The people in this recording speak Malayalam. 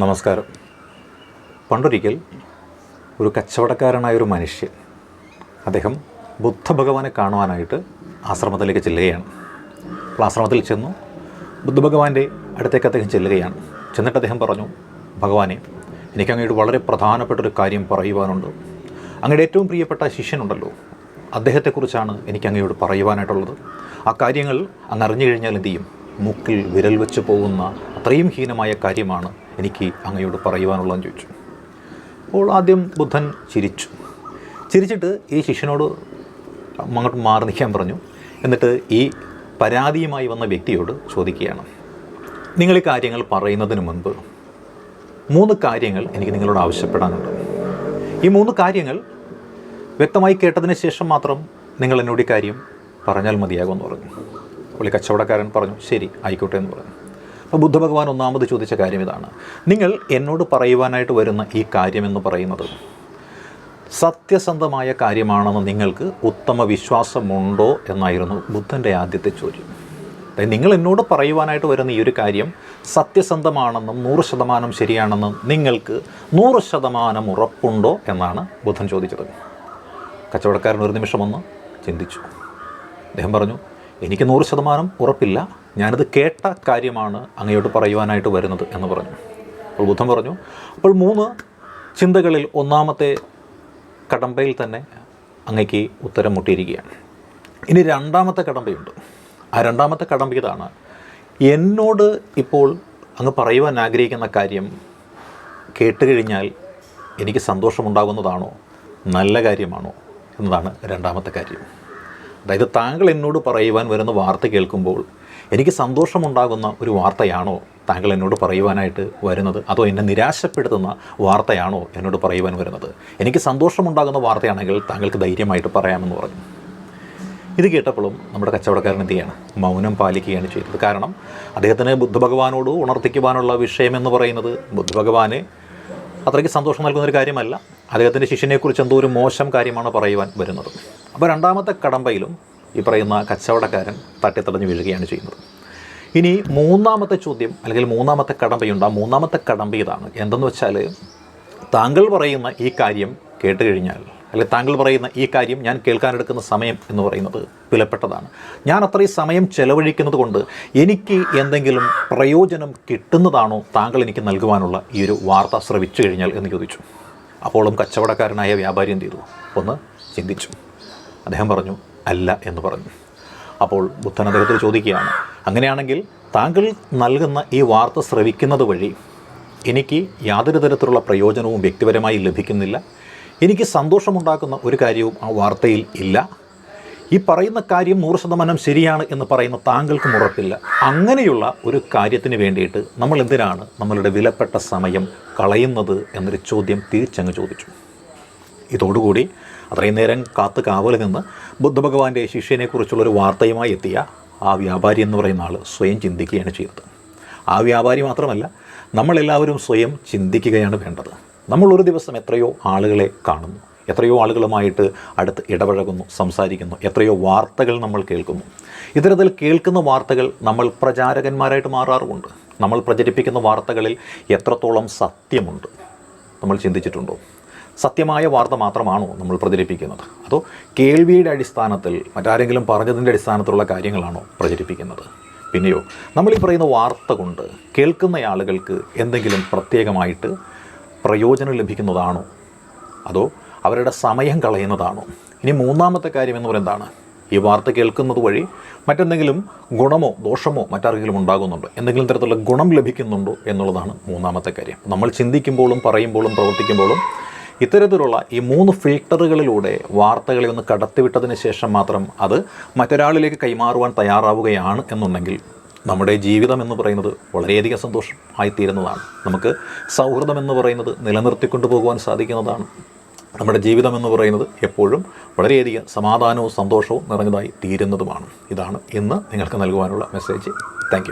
നമസ്കാരം. പണ്ടൊരിക്കൽ ഒരു കച്ചവടക്കാരനായ ഒരു മനുഷ്യൻ അദ്ദേഹം ബുദ്ധഭഗവാനെ കാണുവാനായിട്ട് ആശ്രമത്തിലേക്ക് ചെല്ലുകയാണ്. അപ്പോൾ ആശ്രമത്തിൽ ചെന്നു ബുദ്ധഭഗവാന്റെ അടുത്തേക്ക് അദ്ദേഹം ചെല്ലുകയാണ്. ചെന്നിട്ട് അദ്ദേഹം പറഞ്ഞു ഭഗവാനെ എനിക്ക് അങ്ങയുടെ വളരെ പ്രധാനപ്പെട്ടൊരു കാര്യം പറയുവാനുണ്ട്. അങ്ങയുടെ ഏറ്റവും പ്രിയപ്പെട്ട ശിഷ്യനുണ്ടല്ലോ. അദ്ദേഹത്തെക്കുറിച്ചാണ് എനിക്ക് അങ്ങയോട് പറയുവാനായിട്ടുള്ളത്. ആ കാര്യങ്ങൾ അങ്ങ് അറിഞ്ഞു കഴിഞ്ഞാൽ എന്തു ചെയ്യും? മുക്കിൽ വിരൽ വെച്ച് പോകുന്ന അത്രയും ഹീനമായ കാര്യമാണ് എനിക്ക് അങ്ങയോട് പറയുവാനുള്ളതെന്ന് ചോദിച്ചു. അപ്പോൾ ആദ്യം ബുദ്ധൻ ചിരിച്ചു. ചിരിച്ചിട്ട് ഈ ശിഷ്യനോട് അങ്ങോട്ട് മാറി നിൽക്കാൻ പറഞ്ഞു. എന്നിട്ട് ഈ പരാതിയുമായി വന്ന വ്യക്തിയോട് ചോദിക്കുകയാണ്. നിങ്ങൾ ഈ കാര്യങ്ങൾ പറയുന്നതിന് മുൻപ് മൂന്ന് കാര്യങ്ങൾ എനിക്ക് നിങ്ങളോട് ആവശ്യപ്പെടാനുണ്ട്. ഈ മൂന്ന് കാര്യങ്ങൾ വ്യക്തമായി കേട്ടതിന് ശേഷം മാത്രം നിങ്ങൾ എന്നോട് ഈ കാര്യം പറഞ്ഞാൽ മതിയാകുമെന്ന് പറഞ്ഞു. പുള്ളി കച്ചവടക്കാരൻ പറഞ്ഞു ശരി ആയിക്കോട്ടെ എന്ന് പറഞ്ഞു. അപ്പോൾ ബുദ്ധഭഗവാൻ ഒന്നാമത് ചോദിച്ച കാര്യം ഇതാണ്. നിങ്ങൾ എന്നോട് പറയുവാനായിട്ട് വരുന്ന ഈ കാര്യമെന്ന് പറയുന്നത് സത്യസന്ധമായ കാര്യമാണെന്ന് നിങ്ങൾക്ക് ഉത്തമ വിശ്വാസമുണ്ടോ എന്നായിരുന്നു ബുദ്ധന്റെ ആദ്യത്തെ ചോദ്യം. അതായത് നിങ്ങൾ എന്നോട് പറയുവാനായിട്ട് വരുന്ന ഈ ഒരു കാര്യം സത്യസന്ധമാണെന്നും നൂറ് ശതമാനം ശരിയാണെന്നും നിങ്ങൾക്ക് നൂറ് ശതമാനം ഉറപ്പുണ്ടോ എന്നാണ് ബുദ്ധൻ ചോദിച്ചത്. കച്ചവടക്കാരൻ ഒരു നിമിഷം ഒന്ന് ചിന്തിച്ചു. അദ്ദേഹം പറഞ്ഞു എനിക്ക് നൂറ് ശതമാനം ഉറപ്പില്ല. ഞാനത് കേട്ട കാര്യമാണ് അങ്ങയോട്ട് പറയുവാനായിട്ട് വരുന്നത് എന്ന് പറഞ്ഞു. അപ്പോൾ ബുദ്ധൻ പറഞ്ഞു അപ്പോൾ മൂന്ന് ചിന്തകളിൽ ഒന്നാമത്തെ കടമ്പയിൽ തന്നെ അങ്ങയ്ക്ക് ഉത്തരം മുട്ടിയിരിക്കുകയാണ്. ഇനി രണ്ടാമത്തെ കടമ്പയുണ്ട്. ആ രണ്ടാമത്തെ കടമ്പ ഇതാണ്. എന്നോട് ഇപ്പോൾ അങ്ങ് പറയുവാൻ ആഗ്രഹിക്കുന്ന കാര്യം കേട്ടുകഴിഞ്ഞാൽ എനിക്ക് സന്തോഷമുണ്ടാകുന്നതാണോ? നല്ല കാര്യമാണോ? എന്നതാണ് രണ്ടാമത്തെ കാര്യം. അതായത് താങ്കൾ എന്നോട് പറയുവാൻ വരുന്ന വാർത്ത കേൾക്കുമ്പോൾ എനിക്ക് സന്തോഷമുണ്ടാകുന്ന ഒരു വാർത്തയാണോ താങ്കൾ എന്നോട് പറയുവാനായിട്ട് വരുന്നത്? അതോ എന്നെ നിരാശപ്പെടുത്തുന്ന വാർത്തയാണോ എന്നോട് പറയുവാൻ വരുന്നത്? എനിക്ക് സന്തോഷമുണ്ടാകുന്ന വാർത്തയാണെങ്കിൽ താങ്കൾക്ക് ധൈര്യമായിട്ട് പറയാമെന്ന് പറഞ്ഞു. ഇത് കേട്ടപ്പോഴും നമ്മുടെ കച്ചവടക്കാരൻ എന്ത് ചെയ്യാണ്? മൗനം പാലിക്കുകയാണ് ചെയ്തത്. കാരണം അദ്ദേഹത്തിന് ബുദ്ധഭഗവാനോട് ഉണർത്തിക്കുവാനുള്ള വിഷയമെന്ന് പറയുന്നത് ബുദ്ധഭഗവാന് അത്രയ്ക്ക് സന്തോഷം നൽകുന്ന ഒരു കാര്യമല്ല. അദ്ദേഹത്തിന്റെ ശിഷ്യനെക്കുറിച്ച് എന്തോ ഒരു മോശം കാര്യമാണ് പറയുവാൻ വരുന്നത്. അപ്പോൾ രണ്ടാമത്തെ കടമ്പയിലും ഈ പറയുന്ന കച്ചവടക്കാരൻ തട്ടിത്തടഞ്ഞ് വീഴുകയാണ് ചെയ്യുന്നത്. ഇനി മൂന്നാമത്തെ ചോദ്യം അല്ലെങ്കിൽ മൂന്നാമത്തെ കടമ്പയുണ്ട്. ആ മൂന്നാമത്തെ കടമ്പ ഇതാണ്. എന്തെന്ന് വെച്ചാൽ താങ്കൾ പറയുന്ന ഈ കാര്യം കേട്ട് കഴിഞ്ഞാൽ അല്ലെങ്കിൽ താങ്കൾ പറയുന്ന ഈ കാര്യം ഞാൻ കേൾക്കാനെടുക്കുന്ന സമയം എന്ന് പറയുന്നത് വിലപ്പെട്ടതാണ്. ഞാൻ അത്രയും സമയം ചെലവഴിക്കുന്നത് കൊണ്ട് എനിക്ക് എന്തെങ്കിലും പ്രയോജനം കിട്ടുന്നതാണോ താങ്കൾ എനിക്ക് നൽകുവാനുള്ള ഈ ഒരു വാർത്ത ശ്രവിച്ചു കഴിഞ്ഞാൽ എന്ന് ചോദിച്ചു. അപ്പോഴും കച്ചവടക്കാരനായ വ്യാപാരി എന്ത് ചെയ്തു? ഒന്ന് ചിന്തിച്ചു. അദ്ദേഹം പറഞ്ഞു അല്ല എന്ന് പറഞ്ഞു. അപ്പോൾ ബുദ്ധൻ അദ്ദേഹത്തിൽ ചോദിക്കുകയാണ് അങ്ങനെയാണെങ്കിൽ താങ്കൾ നൽകുന്ന ഈ വാർത്ത ശ്രവിക്കുന്നത് വഴി എനിക്ക് യാതൊരു തരത്തിലുള്ള പ്രയോജനവും വ്യക്തിപരമായി ലഭിക്കുന്നില്ല. എനിക്ക് സന്തോഷമുണ്ടാക്കുന്ന ഒരു കാര്യവും ആ വാർത്തയിൽ ഇല്ല. ഈ പറയുന്ന കാര്യം നൂറ് ശതമാനം ശരിയാണ് എന്ന് പറയുന്ന താങ്കൾക്കും ഉറപ്പില്ല. അങ്ങനെയുള്ള ഒരു കാര്യത്തിന് വേണ്ടിയിട്ട് നമ്മൾ എന്തിനാണ് നമ്മളുടെ വിലപ്പെട്ട സമയം കളയുന്നത് എന്നൊരു ചോദ്യം തിരിച്ചങ്ങ് ചോദിച്ചു. ഇതോടുകൂടി അത്രയും നേരം കാത്തു കാവൽ നിന്ന് ബുദ്ധഭഗവാന്റെ ശിഷ്യനെക്കുറിച്ചുള്ളൊരു വാർത്തയുമായി എത്തിയ ആ വ്യാപാരി എന്ന് പറയുന്ന ആൾ സ്വയം ചിന്തിക്കുകയാണ് ചെയ്തത് ആ വ്യാപാരി മാത്രമല്ല നമ്മളെല്ലാവരും സ്വയം ചിന്തിക്കുകയാണ് വേണ്ടത്. നമ്മൾ ഒരു ദിവസം എത്രയോ ആളുകളെ കാണുന്നു. എത്രയോ ആളുകളുമായിട്ട് അടുത്ത് ഇടപഴകുന്നു സംസാരിക്കുന്നു എത്രയോ വാർത്തകൾ നമ്മൾ കേൾക്കുന്നു. ഇത്തരത്തിൽ കേൾക്കുന്ന വാർത്തകൾ നമ്മൾ പ്രചാരകന്മാരായിട്ട് മാറാറുമുണ്ട്. നമ്മൾ പ്രചരിപ്പിക്കുന്ന വാർത്തകളിൽ എത്രത്തോളം സത്യമുണ്ട് നമ്മൾ ചിന്തിച്ചിട്ടുണ്ടോ? സത്യമായ വാർത്ത മാത്രമാണോ നമ്മൾ പ്രചരിപ്പിക്കുന്നത്? അതോ കേൾവിയുടെ അടിസ്ഥാനത്തിൽ മറ്റാരെങ്കിലും പറഞ്ഞതിന്റെ അടിസ്ഥാനത്തിലുള്ള കാര്യങ്ങളാണോ പ്രചരിപ്പിക്കുന്നത്? പിന്നെയോ നമ്മൾ ഈ പറയുന്ന വാർത്ത കൊണ്ട് കേൾക്കുന്ന ആളുകൾക്ക് എന്തെങ്കിലും പ്രത്യേകമായിട്ട് പ്രയോജനം ലഭിക്കുന്നതാണോ? അതോ അവരുടെ സമയം കളയുന്നതാണ്. ഇനി മൂന്നാമത്തെ കാര്യം എന്ന് പറയുന്നത് എന്താണ്? ഈ വാർത്ത കേൾക്കുന്നത് വഴി മറ്റെന്തെങ്കിലും ഗുണമോ ദോഷമോ മറ്റാർക്കെങ്കിലും ഉണ്ടാകുന്നുണ്ടോ? എന്തെങ്കിലും തരത്തിലുള്ള ഗുണം ലഭിക്കുന്നുണ്ടോ എന്നുള്ളതാണ് മൂന്നാമത്തെ കാര്യം. നമ്മൾ ചിന്തിക്കുമ്പോഴും പറയുമ്പോഴും പ്രവർത്തിക്കുമ്പോഴും ഇത്തരത്തിലുള്ള ഈ മൂന്ന് ഫിൽട്ടറുകളിലൂടെ വാർത്തകളെ ഒന്ന് കടത്തിവിട്ടതിന് ശേഷം മാത്രം അത് മറ്റൊരാളിലേക്ക് കൈമാറുവാൻ തയ്യാറാവുകയാണ് എന്നുണ്ടെങ്കിൽ നമ്മുടെ ജീവിതം എന്ന് പറയുന്നത് വളരെയധികം സന്തോഷം ആയിത്തീരുന്നതാണ്. നമുക്ക് സൗഹൃദം എന്ന് പറയുന്നത് നിലനിർത്തിക്കൊണ്ടു പോകുവാൻ സാധിക്കുന്നതാണ്. നമ്മുടെ ജീവിതം എന്ന് പറയുന്നത് എപ്പോഴും വളരെയധികം സമാധാനവും സന്തോഷവും നിറഞ്ഞതായി തീരുന്നതുമാണ്. ഇതാണ് ഇന്ന് നിങ്ങൾക്ക് നൽകുവാനുള്ള മെസ്സേജ്. താങ്ക്